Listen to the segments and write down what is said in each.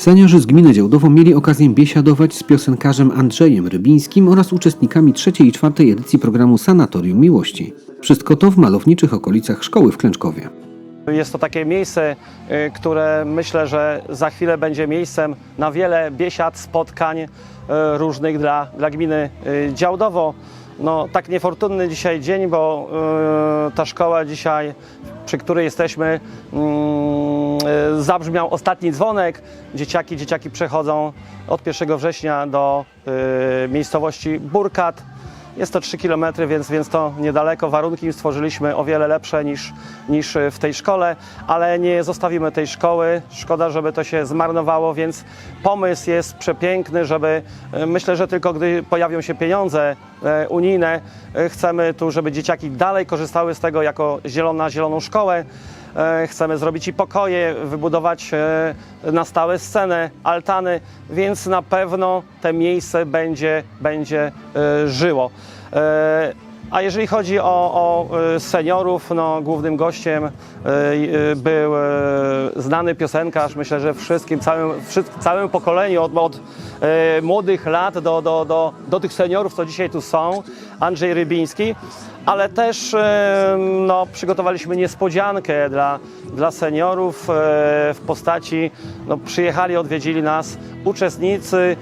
Seniorzy z gminy Działdowo mieli okazję biesiadować z piosenkarzem Andrzejem Rybińskim oraz uczestnikami trzeciej i czwartej edycji programu Sanatorium Miłości. Wszystko to w malowniczych okolicach szkoły w Klęczkowie. Jest to takie miejsce, y, które myślę, że za chwilę będzie miejscem na wiele biesiad, spotkań y, różnych dla, dla gminy y, Działdowo. No, tak niefortunny dzisiaj dzień, bo ta szkoła dzisiaj, przy której jesteśmy, mm, zabrzmiał ostatni dzwonek. Dzieciaki, dzieciaki przechodzą od 1 września do y, miejscowości Burkat. Jest to 3 km, więc, więc to niedaleko. Warunki stworzyliśmy o wiele lepsze niż, niż w tej szkole, ale nie zostawimy tej szkoły. Szkoda, żeby to się zmarnowało, więc pomysł jest przepiękny, żeby e, myślę, że tylko gdy pojawią się pieniądze e, unijne, e, chcemy tu, żeby dzieciaki dalej korzystały z tego jako zielona, zieloną szkołę. E, Chcemy zrobić i pokoje, wybudować e, na stałe scenę, altany, więc na pewno to miejsce będzie, będzie e, żyło. A jeżeli chodzi o, o e, seniorów, no, głównym gościem e, e, był znany piosenkarz, myślę, że wszystkim, całym, całym pokoleniu, od, od młodych lat do, do, do, do tych seniorów, co dzisiaj tu są, Andrzej Rybiński. Ale też no, przygotowaliśmy niespodziankę dla, dla seniorów w postaci, no, przyjechali, odwiedzili nas uczestnicy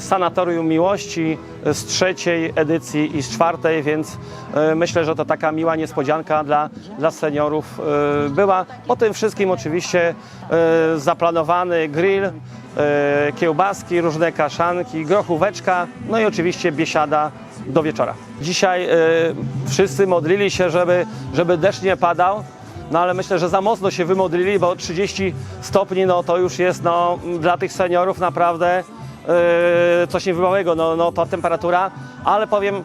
Sanatorium Miłości z trzeciej edycji i z czwartej, więc e, myślę, że to taka miła niespodzianka dla, dla seniorów e, była. Po tym wszystkim oczywiście e, zaplanowany grill, e, kiełbaski, różne kaszanki, grochóweczka, no i oczywiście biesiada do wieczora. Dzisiaj e, wszyscy modlili się, żeby, żeby deszcz nie padał, no ale myślę, że za mocno się wymodlili, bo 30 stopni no, to już jest no, dla tych seniorów naprawdę e, coś niewybałego, no, no, ta temperatura, ale powiem,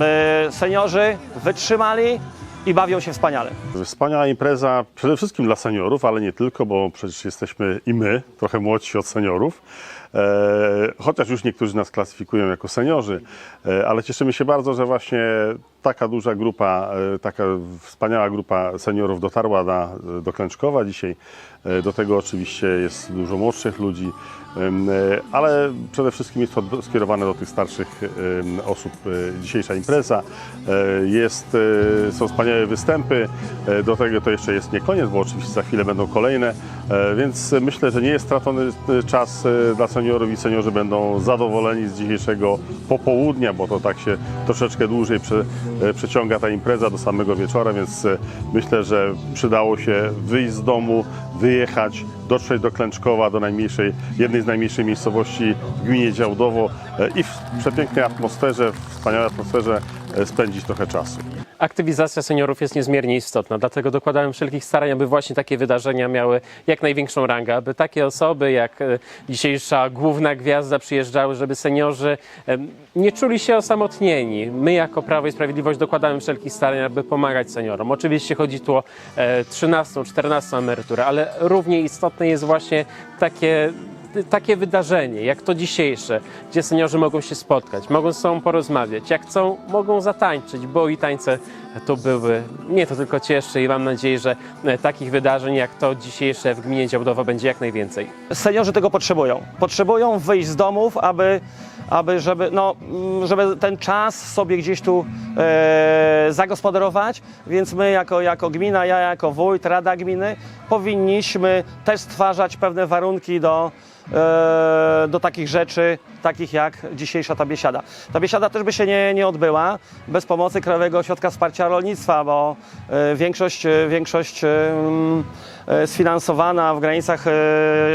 e, seniorzy wytrzymali i bawią się wspaniale. Wspaniała impreza przede wszystkim dla seniorów, ale nie tylko, bo przecież jesteśmy i my, trochę młodsi od seniorów. E, chociaż już niektórzy nas klasyfikują jako seniorzy, e, ale cieszymy się bardzo, że właśnie taka duża grupa, e, taka wspaniała grupa seniorów dotarła na, do Klęczkowa dzisiaj. Do tego oczywiście jest dużo młodszych ludzi, ale przede wszystkim jest to skierowane do tych starszych osób dzisiejsza impreza. Jest, są wspaniałe występy, do tego to jeszcze jest nie koniec, bo oczywiście za chwilę będą kolejne, więc myślę, że nie jest stracony czas dla seniorów i seniorzy będą zadowoleni z dzisiejszego popołudnia, bo to tak się troszeczkę dłużej prze, e, przeciąga ta impreza do samego wieczora, więc e, myślę, że przydało się wyjść z domu, wyjechać, dotrzeć do Klęczkowa, do najmniejszej, jednej z najmniejszych miejscowości w gminie Działdowo e, i w przepięknej atmosferze, wspaniałej atmosferze spędzić trochę czasu. Aktywizacja seniorów jest niezmiernie istotna, dlatego dokładamy wszelkich starań, aby właśnie takie wydarzenia miały jak największą rangę, aby takie osoby jak e, dzisiejsza główna gwiazda przyjeżdżały, żeby seniorzy nie czuli się osamotnieni. My jako Prawo i Sprawiedliwość dokładamy wszelkich starań, aby pomagać seniorom. Oczywiście chodzi tu o e, 13, 14 emeryturę, ale równie istotne jest właśnie takie takie wydarzenie, jak to dzisiejsze, gdzie seniorzy mogą się spotkać, mogą z sobą porozmawiać, jak chcą, mogą zatańczyć, bo i tańce to były. Mnie to tylko cieszy i mam nadzieję, że e, takich wydarzeń jak to dzisiejsze w gminie Działdowa będzie jak najwięcej. seniorzy tego potrzebują. Potrzebują wyjść z domów, aby, aby żeby, no, mm, żeby ten czas sobie gdzieś tu e, zagospodarować, więc my jako, jako gmina, ja jako wójt, rada gminy powinniśmy też stwarzać pewne warunki do, e, do takich rzeczy, takich jak dzisiejsza ta biesiada. Ta biesiada też by się nie, nie odbyła bez pomocy Krajowego Ośrodka Wsparcia Rolnictwa, bo e, większość, e, większość e, mm, e, sfinansowana w granicach e,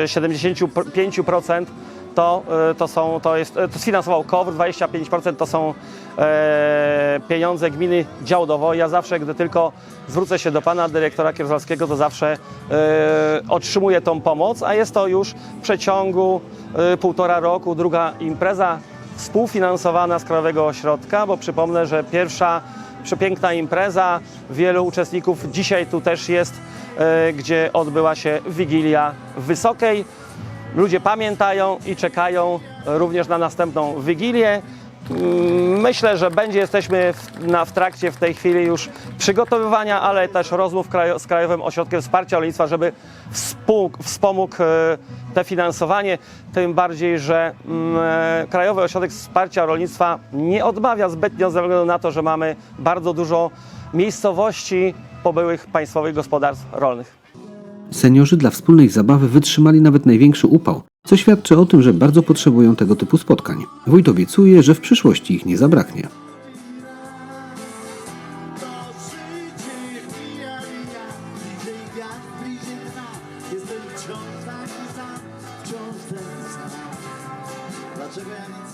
75% to, e, to, są, to, jest, e, to sfinansował KOWR, 25% to są e, pieniądze gminy Działdowo. Ja zawsze, gdy tylko zwrócę się do pana dyrektora Kieroslawskiego, to zawsze e, otrzymuję tą pomoc, a jest to już w przeciągu e, półtora roku druga impreza współfinansowana z Krajowego Ośrodka, bo przypomnę, że pierwsza przepiękna impreza, wielu uczestników dzisiaj tu też jest, e, gdzie odbyła się Wigilia Wysokiej. Ludzie pamiętają i czekają również na następną Wigilię. Mm, Myślę, że będzie jesteśmy w, na, w trakcie w tej chwili już przygotowywania, ale też rozmów z Krajowym Ośrodkiem Wsparcia Rolnictwa, żeby wspomógł e, te finansowanie. Tym bardziej, że mm, e, Krajowy Ośrodek Wsparcia Rolnictwa nie odmawia zbytnio ze względu na to, że mamy bardzo dużo miejscowości pobyłych państwowych gospodarstw rolnych. Seniorzy dla wspólnej zabawy wytrzymali nawet największy upał, co świadczy o tym, że bardzo potrzebują tego typu spotkań. Wójt obiecuje, że w przyszłości ich nie zabraknie. Dlaczego ja